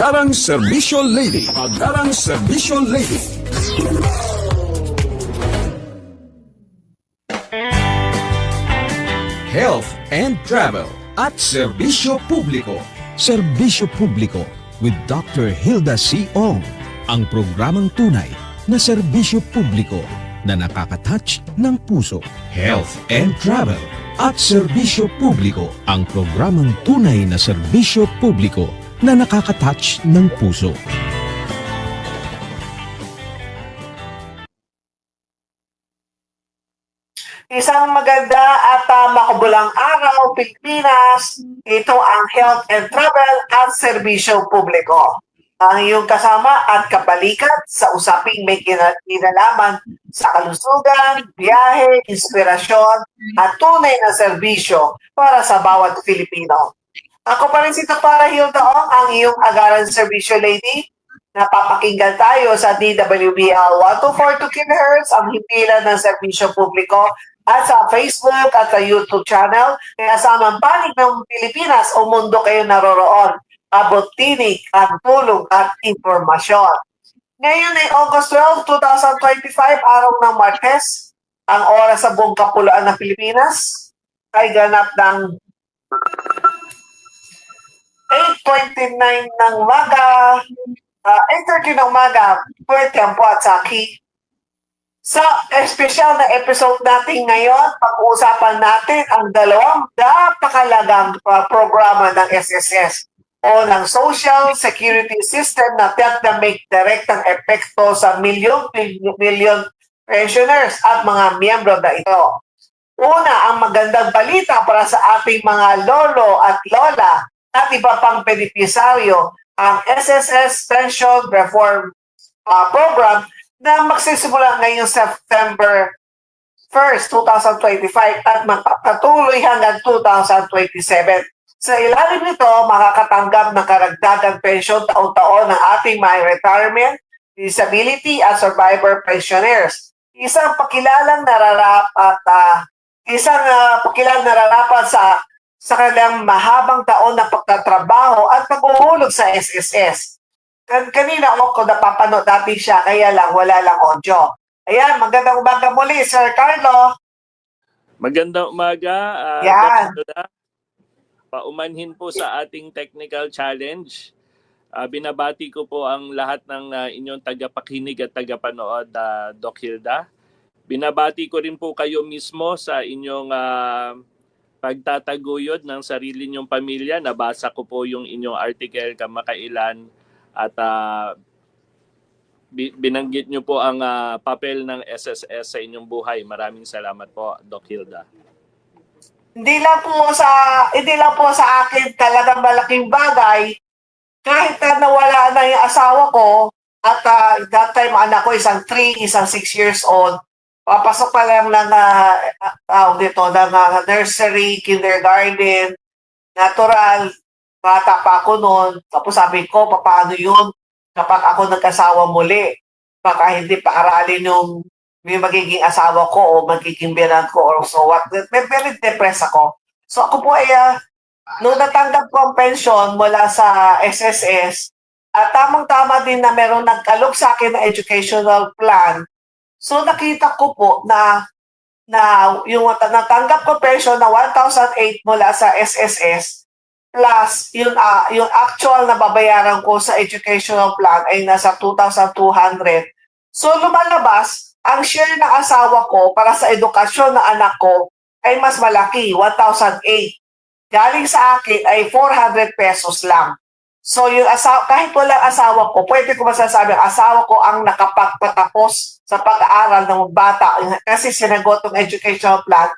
Agarang Servisyo Lady. Agarang Servisyo Lady. Health and Travel at Serbisyo Publiko. Serbisyo Publiko with Dr. Hilda C. Ong. Ang programang tunay na serbisyo publiko na nakakatouch ng puso. Health and Travel. At Serbisyo Publiko, ang programang tunay na serbisyo publiko na nakakatouch ng puso. Isang maganda at uh, makabulang araw, Pilipinas. Ito ang Health and Travel at Serbisyo Publiko. Ang iyong kasama at kabalikat sa usaping may kina- kinalaman sa kalusugan, biyahe, inspirasyon at tunay na serbisyo para sa bawat Filipino. Ako pa rin si Tapara Hilda Ong, ang iyong agaran serbisyo lady. Napapakinggan tayo sa DWBL 1242 kHz, ang himpilan ng serbisyo publiko at sa Facebook at sa YouTube channel. Kaya sa mga panig ng Pilipinas o mundo kayo naroroon, abot tinig at tulong at informasyon. Ngayon ay August 12, 2025, araw ng Martes. Ang oras sa buong kapuluan ng Pilipinas ay ganap ng 8.29 ng umaga, uh, 8.30 ng umaga, Puerto Tiempo at Saki. Sa espesyal na episode natin ngayon, pag-uusapan natin ang dalawang napakalagang uh, programa ng SSS o ng Social Security System na tiyak na may direktang epekto sa milyon-milyon pensioners at mga miyembro na ito. Una, ang magandang balita para sa ating mga lolo at lola at iba pang benepisaryo ang SSS Pension Reform uh, Program na magsisimula ngayong September 1st, 2025 at magpapatuloy hanggang 2027. Sa ilalim nito, makakatanggap ng karagdagang pensyon taon-taon ng ating mga retirement, disability at survivor pensioners. Isang pakilalang nararapat uh, isang uh, pakilalang nararapat sa sa kanilang mahabang taon na pagtatrabaho at paghuhulog sa SSS. Kan kanina ako napapanood natin siya, kaya lang wala lang audio. Ayan, magandang umaga muli, Sir Carlo. Magandang umaga. ah, Yan. Paumanhin po sa ating technical challenge. Ah, binabati ko po ang lahat ng ah, inyong tagapakinig at tagapanood, ah, Doc Hilda. Binabati ko rin po kayo mismo sa inyong ah, pagtataguyod ng sarili niyong pamilya. Nabasa ko po yung inyong article kamakailan at bi- binanggit niyo po ang ah, papel ng SSS sa inyong buhay. Maraming salamat po, Doc Hilda. Hindi lang po sa hindi lang po sa akin talagang malaking bagay kahit na nawala na yung asawa ko at ah, that time anak ko isang 3, isang 6 years old. Papasok pa lang ng uh, uh, dito ng ah, nursery, kindergarten, natural, bata pa ako noon. Tapos sabi ko, paano yun kapag ako nagkasawa muli? Baka hindi pa aralin yung may magiging asawa ko o magiging biyanan ko or so what. May very depressed ako. So ako po ay, ah, nung natanggap ko ang pension mula sa SSS, at tamang-tama din na meron nagkalog sa akin na educational plan, so nakita ko po na na yung nat- natanggap ko pension na 1,008 mula sa SSS plus yung ah, yung actual na babayaran ko sa educational plan ay nasa 2,200. So lumalabas, ang share ng asawa ko para sa edukasyon ng anak ko ay mas malaki, 1,008. Galing sa akin ay 400 pesos lang. So yung asawa, kahit walang asawa ko, pwede ko masasabi, asawa ko ang nakapagpatapos sa pag-aaral ng bata kasi sinagot ng educational plan,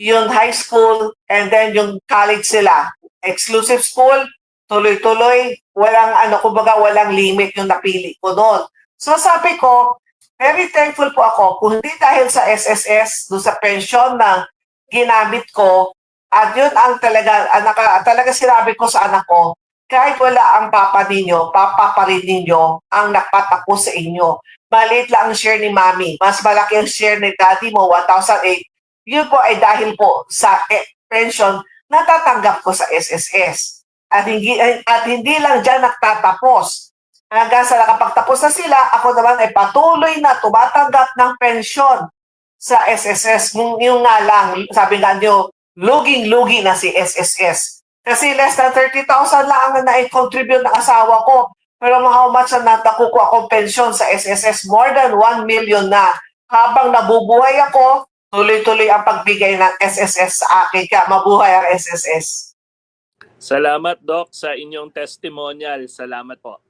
yung high school and then yung college sila. Exclusive school, tuloy-tuloy, walang ano, kumbaga walang limit yung napili ko noon. So sabi ko, very thankful po ako kung dahil sa SSS, doon sa pension na ginamit ko, at yun ang talaga, ang naka, talaga sinabi ko sa anak ko, kahit wala ang papa ninyo, papa pa rin ninyo ang nakatapos sa inyo. Maliit lang ang share ni mami. Mas malaki ang share ni daddy mo, 1,008. Yun po ay dahil po sa eh, pension na tatanggap ko sa SSS. At hindi, at hindi lang dyan nagtatapos. Hanggang sa nakapagtapos na sila, ako naman ay patuloy na tumatanggap ng pensyon sa SSS. Yung nga lang, sabi nga nyo, luging-lugi na si SSS. Kasi less than 30,000 lang ang na-contribute ng asawa ko. Pero how much na nakukuha kong pensyon sa SSS? More than 1 million na. Habang nabubuhay ako, tuloy-tuloy ang pagbigay ng SSS sa akin. Kaya mabuhay ang SSS. Salamat, Doc, sa inyong testimonial. Salamat po.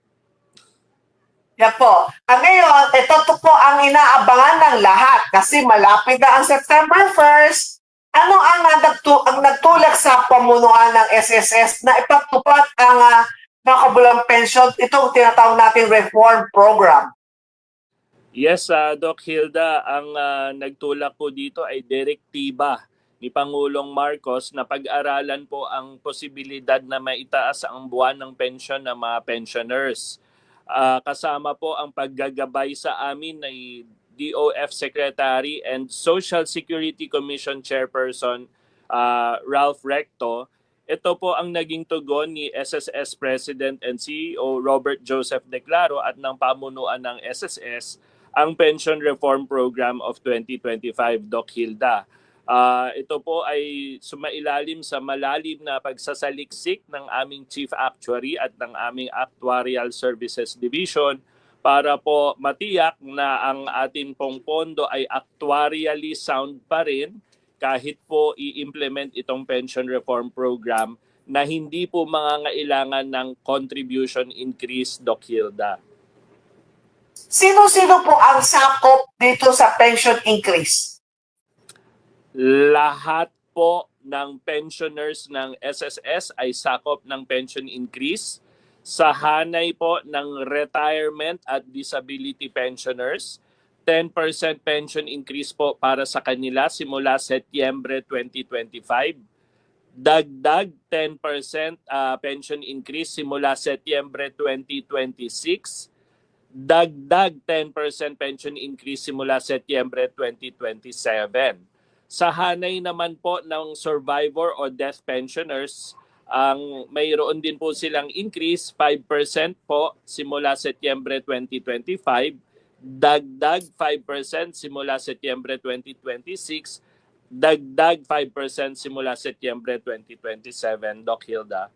Yan po. Ang ngayon, ito to po ang inaabangan ng lahat kasi malapit na ang September 1st. Ano ang, ah, nagtu- ang nagtulak sa pamunuan ng SSS na ipatupad ang uh, nakabulang pension, itong tinatawag nating reform program? Yes, ah, Doc Hilda, ang ah, nagtulak po dito ay direktiba ni Pangulong Marcos na pag-aralan po ang posibilidad na maitaas ang buwan ng pensyon ng mga pensioners. Ah, kasama po ang paggagabay sa amin ni DOF Secretary and Social Security Commission Chairperson ah, Ralph Recto. Ito po ang naging tugon ni SSS President and CEO Robert Joseph Declaro at ng pamunuan ng SSS ang Pension Reform Program of 2025, Doc Hilda. Ah, ito po ay sumailalim sa malalim na pagsasaliksik ng aming Chief Actuary at ng aming Actuarial Services Division para po matiyak na ang atin pong pondo ay actuarially sound pa rin kahit po i-implement itong pension reform program na hindi po mangangailangan ng contribution increase, Doc Hilda. Sino-sino po ang sakop dito sa pension increase? lahat po ng pensioners ng SSS ay sakop ng pension increase. Sa hanay po ng retirement at disability pensioners, 10% pension increase po para sa kanila simula Setyembre 2025. Dagdag 10% ah, pension increase simula Setyembre 2026. Dagdag 10% pension increase simula Setyembre 2027. Sa hanay naman po ng survivor o death pensioners, ang mayroon din po silang increase 5% po simula Setyembre 2025, dagdag 5% simula Setyembre 2026, dagdag 5% simula Setyembre 2027, Doc Hilda.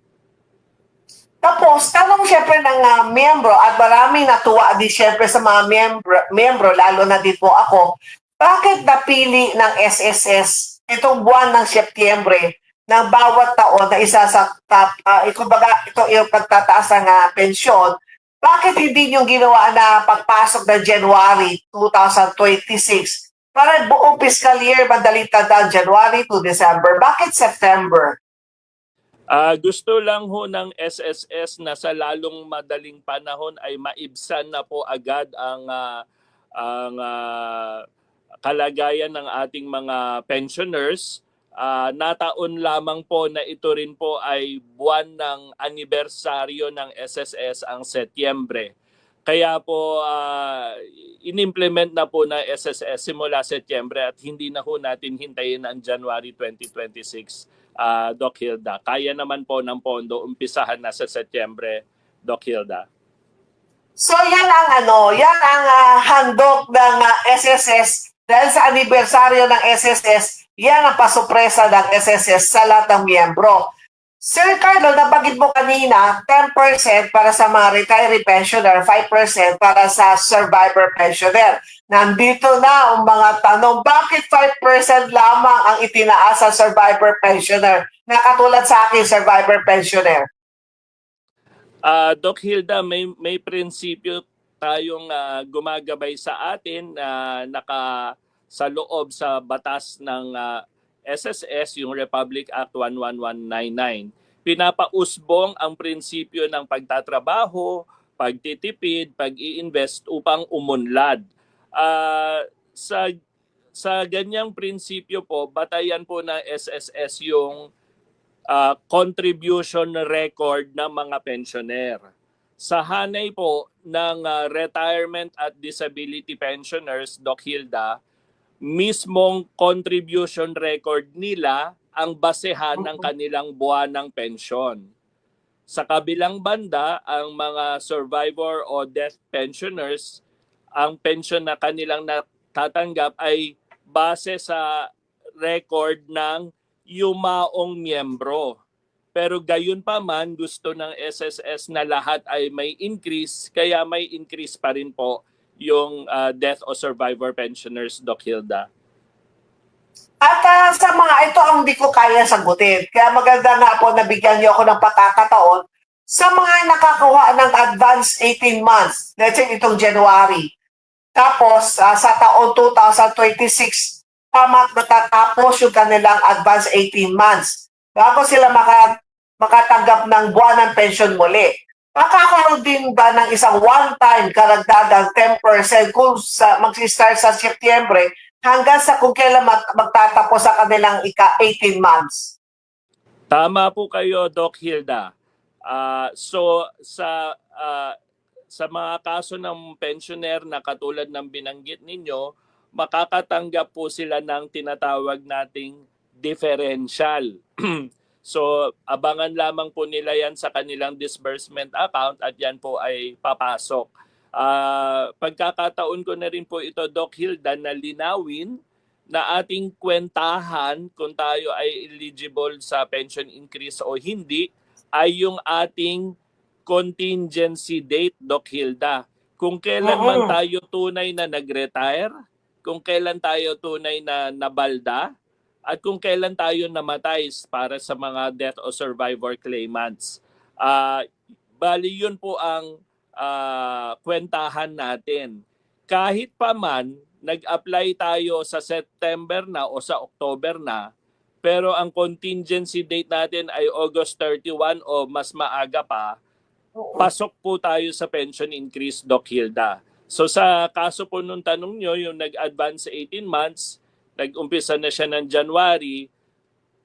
Tapos, tanong siyempre ng ah, miyembro at maraming natuwa din siyempre sa mga miyembro, miyembro lalo na din po ako, bakit napili ng SSS itong buwan ng Setyembre ng bawat taon na isa sa top, uh, kumbaga ito yung pagtataas ng ah, pensyon, bakit hindi yung ginawa na pagpasok ng January 2026 para buong fiscal year madaling tandaan January to December? Bakit September? Ah, gusto lang ho ng SSS na sa lalong madaling panahon ay maibsan na po agad ang ah, ang ah, kalagayan ng ating mga pensioners. Ah, nataon lamang po na ito rin po ay buwan ng anibersaryo ng SSS ang Setyembre. Kaya po ah, inimplement na po na SSS simula Setyembre at hindi na ho natin hintayin ang January 2026 ah, Doc Hilda. Kaya naman po ng pondo umpisahan na sa Setyembre, Doc Hilda. So yan ang ano, yan ang ah, handog ng ah, SSS dahil sa anibersaryo ng SSS, yan ang pasupresa ng SSS sa lahat ng miyembro. Sir Carlo, nabanggit mo kanina, 10% para sa mga retiree pensioner, 5% para sa survivor pensioner. Nandito na ang mga tanong, bakit 5% lamang ang itinaas sa survivor pensioner? Na katulad sa akin, survivor pensioner. Ah, Doc Hilda, may may prinsipyo tayong ah, gumagabay sa atin na naka sa loob sa batas ng ah, SSS, yung Republic Act 11199. Pinapausbong ang prinsipyo ng pagtatrabaho, pagtitipid, pag-i-invest upang umunlad. Ah, sa sa ganyang prinsipyo po, batayan po ng SSS yung uh, contribution record ng mga pensioner. Sa hanay po ng uh, retirement at disability pensioners, Doc Hilda, mismong contribution record nila ang basehan ng kanilang buwan ng pensyon. Sa kabilang banda, ang mga survivor o death pensioners, ang pension na kanilang natatanggap ay base sa record ng yumaong miyembro. Pero gayon pa man, gusto ng SSS na lahat ay may increase, kaya may increase pa rin po yung ah, death o survivor pensioners, Doc Hilda. At ah, sa mga ito ang hindi ko kaya sagutin. Kaya maganda nga po na bigyan niyo ako ng pagkakataon sa mga nakakuha ng advance 18 months. Let's say itong January. Tapos ah, sa taon 2026, tama natatapos yung kanilang advance 18 months. Bago sila maka, makatanggap ng buwan ng pension muli. Makakaroon din ba ng isang one-time karagdagang 10% kung sa, mag-start sa Setyembre hanggang sa kung kailan mat- magtatapos sa kanilang ika 18 months. Tama po kayo, Doc Hilda. Ah, so sa ah, sa mga kaso ng pensioner na katulad ng binanggit ninyo, makakatanggap po sila ng tinatawag nating differential. so abangan lamang po nila yan sa kanilang disbursement account at yan po ay papasok. Ah, pagkakataon ko na rin po ito, Doc Hilda, na linawin na ating kwentahan kung tayo ay eligible sa pension increase o hindi ay yung ating contingency date, Doc Hilda. Kung kailan man tayo tunay na nag-retire, kung kailan tayo tunay na nabalda, at kung kailan tayo namatay para sa mga death o survivor claimants. Ah, bali yun po ang ah, kwentahan natin. Kahit pa man, nag-apply tayo sa September na o sa October na, pero ang contingency date natin ay August 31 o mas maaga pa, pasok po tayo sa pension increase, Doc Hilda. So sa kaso po nung tanong nyo, yung nag-advance sa 18 months, nag-umpisa na siya ng January,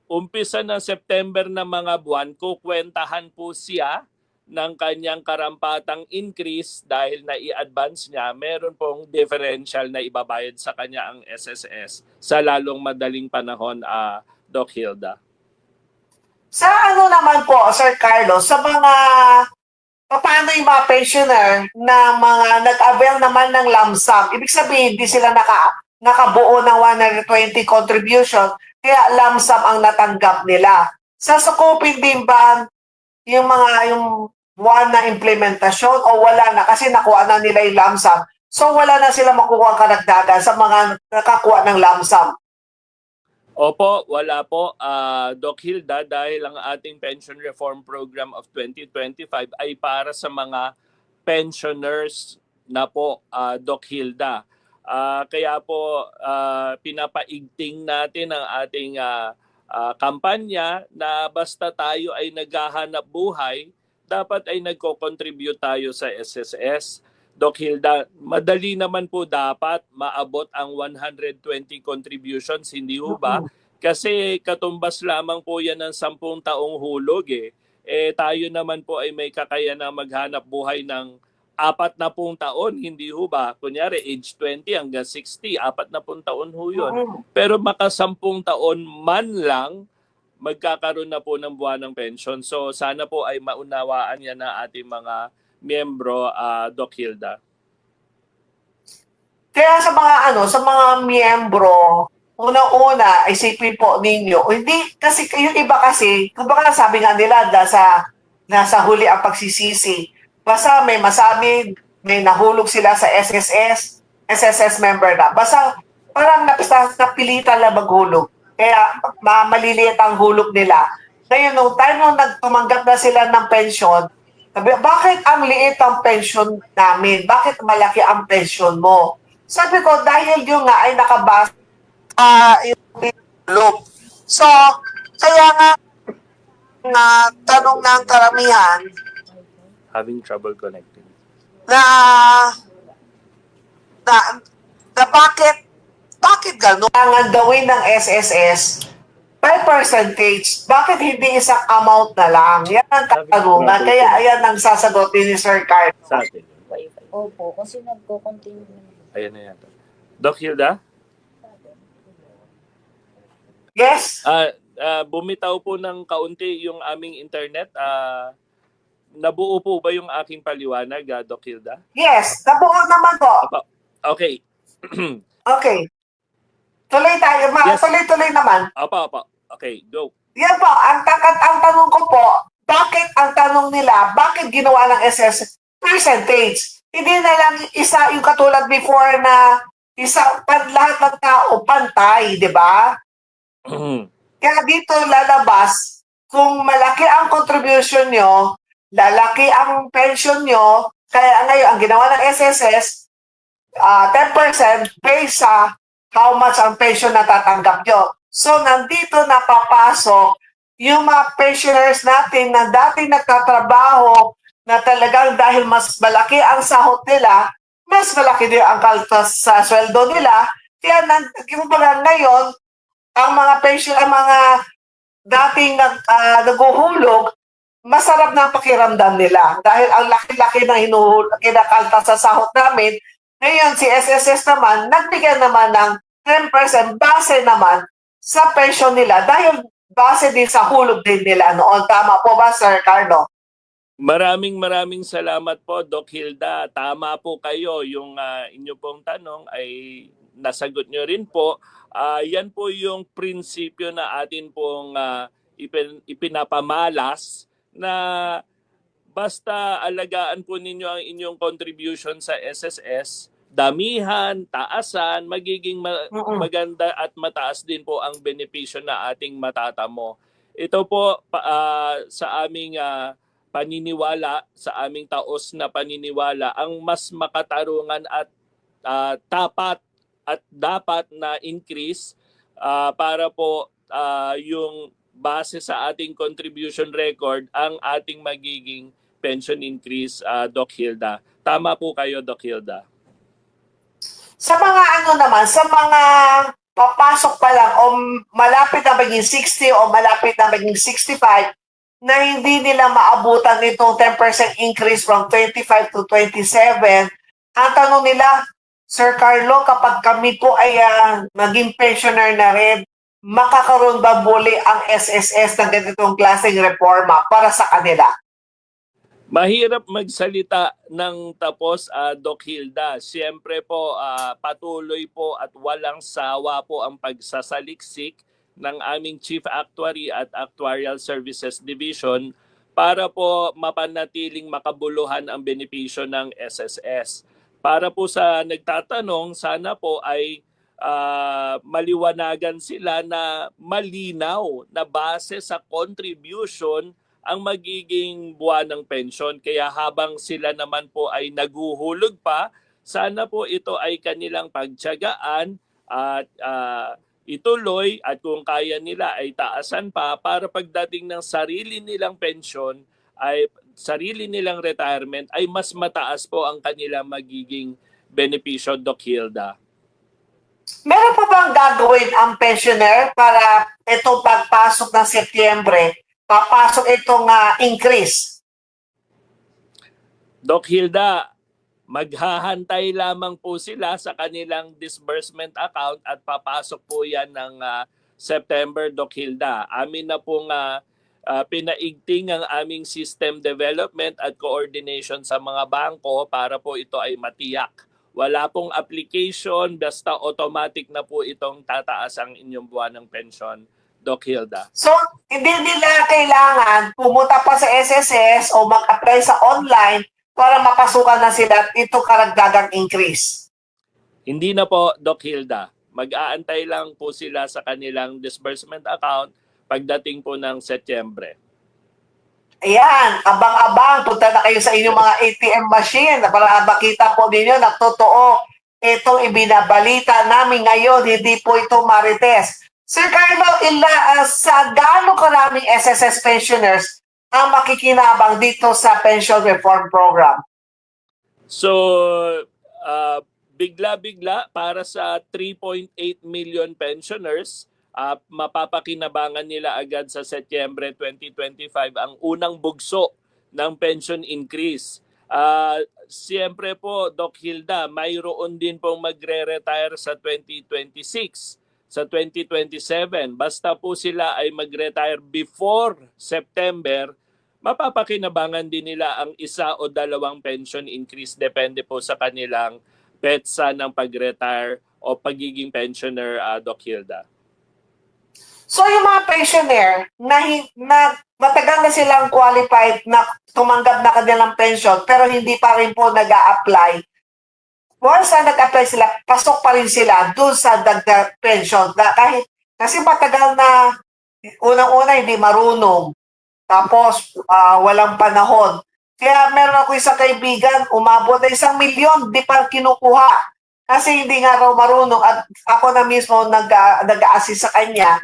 umpisa ng September na mga buwan, kukwentahan po siya ng kanyang karampatang increase dahil na i-advance niya, meron pong differential na ibabayad sa kanya ang SSS sa lalong madaling panahon, ah, Doc Hilda. Sa ano naman po, Sir Carlos, sa mga paano yung mga pensioner na mga nag-avail naman ng lump ibig sabihin, hindi sila naka, nakabuo ng 120 contribution, kaya lump sum ang natanggap nila. Sa sukupin din ba yung mga yung buwan na implementasyon o wala na kasi nakuha na nila yung lump sum. So wala na sila makukuha karagdagan sa mga nakakuha ng lump sum. Opo, wala po, ah, Doc Hilda, dahil ang ating pension reform program of 2025 ay para sa mga pensioners na po, ah, Doc Hilda. Ah, kaya po ah, pinapaigting natin ang ating ah, ah, kampanya na basta tayo ay naghahanap buhay, dapat ay nagko-contribute tayo sa SSS. Doc Hilda, madali naman po dapat maabot ang 120 contributions, hindi ho ba? Kasi katumbas lamang po yan ng 10 taong hulog eh. Eh tayo naman po ay may kakayanang maghanap buhay ng apat na pung taon, hindi ho ba? Kunyari, age 20 hanggang 60, apat na pung taon ho yun. Pero makasampung taon man lang, magkakaroon na po ng buwan ng pension. So sana po ay maunawaan yan na ating mga miyembro, ah, Doc Hilda. Kaya sa mga ano, sa mga miyembro, una-una, isipin po ninyo, hindi, kasi yung iba kasi, kumbaga sabi nga nila, nasa, nasa huli ang pagsisisi. Basta may masabi, may nahulog sila sa SSS, SSS member na. Basta parang napista, napilitan na maghulog. Kaya ma- maliliit ang hulog nila. Ngayon, nung time nung nagtumanggap na sila ng pension, sabi, bakit ang liit ang pension namin? Bakit malaki ang pension mo? Sabi ko, dahil yung nga ay nakabas ah yung loop. So, kaya nga, na tanong ng karamihan Having trouble connecting. na na, na bakit bakit gano'n? Ang gawin ng SSS by percentage, bakit hindi isang amount na lang? Yan ang katanungan. Kaya ayan ang sasagutin ni Sir Carl. Sa atin. Opo, kasi nagko-continue naman. Ayan na yan. Doc Hilda? Yes? Ah, ah, bumitaw po ng kaunti yung aming internet. Ah, nabuo po ba yung aking paliwanag, ah, Doc Hilda? Yes, nabuo naman po. Okay. Okay. Tuloy tayo, ma. Yes. Tuloy-tuloy naman. Opo, opo. Okay, go. Yan po, ang, takat, ang tanong ko po, bakit ang tanong nila, bakit ginawa ng SS percentage? Hindi na lang isa yung katulad before na isa, pan, lahat ng tao pantay, di ba? Kaya dito lalabas, kung malaki ang contribution nyo, lalaki ang pension nyo, kaya ngayon, ang ginawa ng SSS, ah 10% based sa how much ang pension na tatanggap nyo. So, nandito napapasok yung mga pensioners natin na dati nagtatrabaho na talagang dahil mas malaki ang sahot nila, mas malaki din ang kaltas sa sweldo nila. Kaya, kumbaga ngayon, ang mga pension, ang mga dating nag, ah, naguhulog, masarap na pakiramdam nila. Dahil ang laki-laki na hinuhul, kinakalta sa sahot namin, ngayon si SSS naman, nagbigyan naman ng 10% base naman sa pension nila dahil base din sa hulog din nila noon. Tama po ba, Sir Carlo? Maraming maraming salamat po, Doc Hilda. Tama po kayo. Yung ah, inyo pong tanong ay nasagot nyo rin po. Ah, yan po yung prinsipyo na atin pong ah, ipin- ipinapamalas na basta alagaan po ninyo ang inyong contribution sa SSS, damihan, taasan, magiging ma- maganda at mataas din po ang benepisyo na ating matatamo. Ito po ah, sa aming ah, paniniwala, sa aming taos na paniniwala, ang mas makatarungan at ah, tapat at dapat na increase ah, para po ah, yung base sa ating contribution record ang ating magiging pension increase, ah, Doc Hilda. Tama po kayo, Doc Hilda. Sa mga ano naman, sa mga papasok pa lang o malapit na maging 60 o malapit na maging 65 na hindi nila maabutan itong 10% increase from 25 to 27, ang tanong nila, Sir Carlo, kapag kami po ay ah, maging pensioner na rin, makakaroon ba muli ang SSS ng ganitong klaseng reforma para sa kanila? Mahirap magsalita ng tapos, ah, Doc Hilda. Siyempre po, ah, patuloy po at walang sawa po ang pagsasaliksik ng aming Chief Actuary at Actuarial Services Division para po mapanatiling makabuluhan ang benepisyo ng SSS. Para po sa nagtatanong, sana po ay ah, maliwanagan sila na malinaw na base sa contribution ang magiging buwan ng pensyon. Kaya habang sila naman po ay naguhulog pa, sana po ito ay kanilang pagtyagaan at ah, ituloy at kung kaya nila ay taasan pa para pagdating ng sarili nilang pensyon ay sarili nilang retirement ay mas mataas po ang kanilang magiging benepisyo, Doc Hilda. Meron pa bang gagawin ang pensioner para itong pagpasok ng Setyembre, papasok itong ah, increase? Doc Hilda, maghahantay lamang po sila sa kanilang disbursement account at papasok po yan ng ah, September, Doc Hilda. Amin na pong ah, ah, pinaigting ang aming system development at coordination sa mga bangko para po ito ay matiyak. Wala pong application, basta automatic na po itong tataas ang inyong buwan ng pensyon, Doc Hilda. So, hindi nila kailangan pumunta pa sa SSS o mag-apply sa online para mapasukan na sila at ito karagdagang increase. Hindi na po, Doc Hilda. Mag-aantay lang po sila sa kanilang disbursement account pagdating po ng Setyembre. Ayan, abang-abang, punta na kayo sa inyong mga ATM machine para makita po ninyo na totoo itong ibinabalita namin ngayon, hindi po ito marites. Sir Carlo, ila, ah, sa gaano karaming SSS pensioners ang makikinabang dito sa pension reform program? So, uh, bigla-bigla para sa 3.8 million pensioners, uh, mapapakinabangan nila agad sa Setyembre 2025 ang unang bugso ng pension increase. Uh, Siyempre po, Doc Hilda, mayroon din pong magre-retire sa 2026, sa 2027. Basta po sila ay mag-retire before September, mapapakinabangan din nila ang isa o dalawang pension increase depende po sa kanilang petsa ng pag-retire o pagiging pensioner, uh, Doc Hilda. So yung mga pensioner na, na matagal na silang qualified na tumanggap na kanilang pension pero hindi pa rin po nag apply once na nag-apply sila, pasok pa rin sila doon sa dagdag pension. Na kahit, kasi matagal na, unang-una hindi marunong. Tapos, ah, walang panahon. Kaya meron ako isang kaibigan, umabot na isang milyon, di pa kinukuha. Kasi hindi nga raw marunong at ako na mismo nag, nag-assist sa kanya.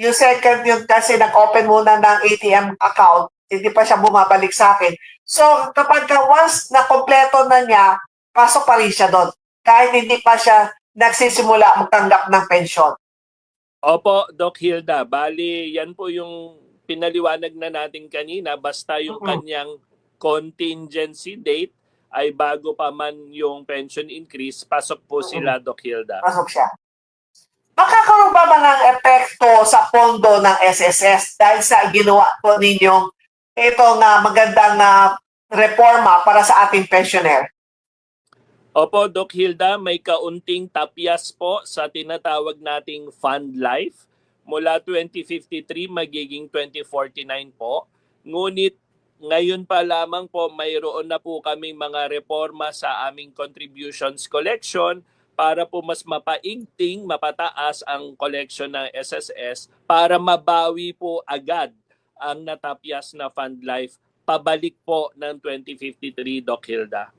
Yung second yun kasi nag-open muna ng ATM account, hindi pa siya bumabalik sa akin. So kapag ka once na kompleto na niya, pasok pa rin siya doon. Kahit hindi pa siya nagsisimula magtanggap ng pensyon. Opo, Doc Hilda, bali yan po yung pinaliwanag na natin kanina, basta yung Oo. kanyang contingency date ay bago pa man yung pension increase, pasok po sila, Doc Hilda. Pasok siya. Makakaroon ba ba ng epekto sa pondo ng SSS dahil sa ginawa po ninyong ito nga magandang na reforma para sa ating pensioner? Opo, Doc Hilda, may kaunting tapyas po sa tinatawag nating fund life. Mula 2053 magiging 2049 po. Ngunit ngayon pa lamang po mayroon na po kaming mga reforma sa aming contributions collection para po mas mapaigting, mapataas ang collection ng SSS para mabawi po agad ang natapyas na fund life pabalik po ng 2053, Doc Hilda.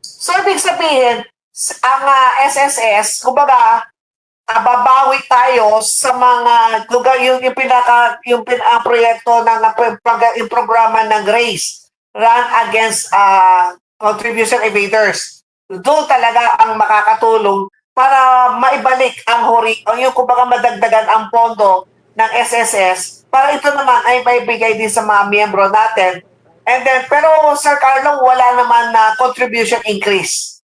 So, ibig sabihin, ang ah, SSS, kumbaga, ah, babawi tayo sa mga lugar, yung, yung pinaka, yung pin, ang proyekto ng yung programa ng GRACE, Run Against ah, Contribution Evaders. Doon talaga ang makakatulong para maibalik ang hori, o yung kumbaga madagdagan ang pondo ng SSS para ito naman ay maibigay din sa mga miyembro natin And then, pero Sir Carlo, wala naman na contribution increase.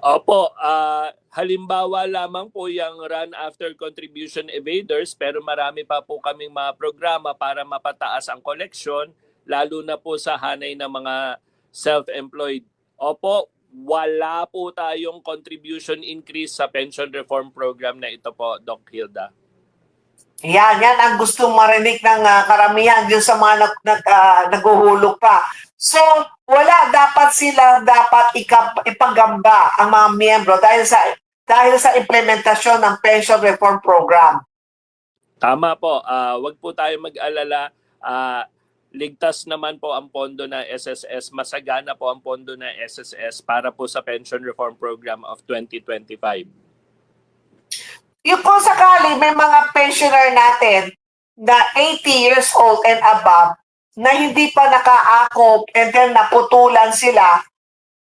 Opo, ah, halimbawa lamang po yung run after contribution evaders pero marami pa po kaming mga programa para mapataas ang collection lalo na po sa hanay ng mga self-employed. Opo, wala po tayong contribution increase sa pension reform program na ito po, Doc Hilda. Yan, yan ang gustong marinig ng ah, karamihan dun sa mga nag, nag, ah, naguhulog pa. So, wala dapat sila dapat ikap, ipagamba ang mga miyembro dahil sa dahil sa implementasyon ng pension reform program. Tama po, ah, wag po tayo mag-alala. Ah, ligtas naman po ang pondo ng SSS, masagana po ang pondo ng SSS para po sa pension reform program of 2025. Yung kung sakali may mga pensioner natin na 80 years old and above na hindi pa nakaakop and then naputulan sila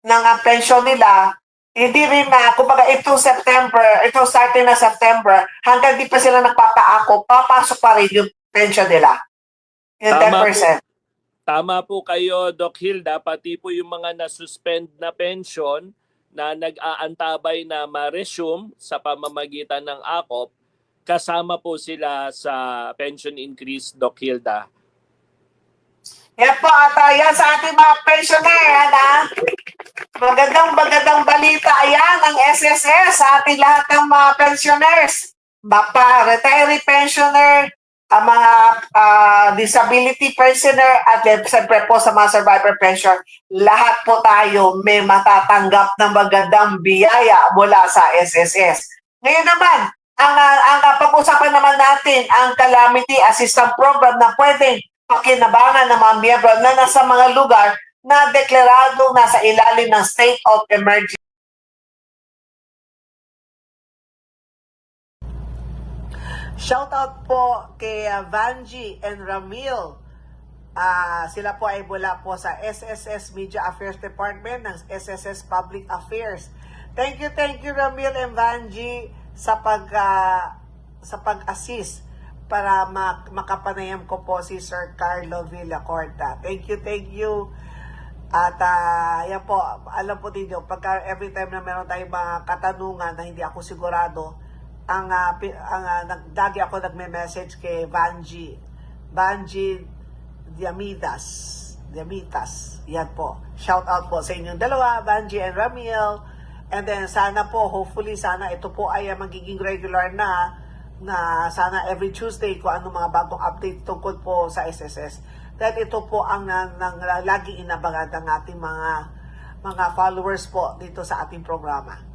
ng pensyon nila, hindi rin na, kumbaga itong September, itong starting na September, hanggang di pa sila nagpapaakop, papasok pa rin yung pension nila. Yung Tama 10%. Tama po kayo, Doc Hilda, pati po yung mga nasuspend na pension na nag-aantabay na ma-resume sa pamamagitan ng AKOP, kasama po sila sa pension increase, Doc Hilda. Yan po ata, yan sa ating mga pensioner, yan ha. Magandang magandang balita, ayan ang SSS sa ating lahat ng mga pensioners. Bapa, retiree pensioner, ang mga ah, disability pensioner at siyempre po sa mga survivor pension, lahat po tayo may matatanggap ng magandang biyaya mula sa SSS. Ngayon naman, ang, ah, ang pag-usapan naman natin ang calamity assistance program na pwedeng pakinabangan ng mga miyembro na nasa mga lugar na deklarado nasa ilalim ng state of emergency. Shout out po kay uh, Vanji and Ramil. Ah, sila po ay mula po sa SSS Media Affairs Department ng SSS Public Affairs. Thank you, thank you Ramil and Vanji sa pag ah, sa pag-assist para mak- makapanayam ko po si Sir Carlo Villacorta. Thank you, thank you. At ah, yan po, alam po ninyo, pagka every time na meron tayong mga katanungan na hindi ako sigurado, ang, ah, pi- ang ah, nag- lagi ako nagme-message kay Vanji. Vanji Diamitas. Diamitas. Yan po. Shout out po sa inyong dalawa, Banji and Ramiel. And then sana po, hopefully sana ito po ay ah, magiging regular na na sana every Tuesday kung ano mga bagong update tungkol po sa SSS. Dahil ito po ang nang, nang laging inabangan ng ating mga mga followers po dito sa ating programa.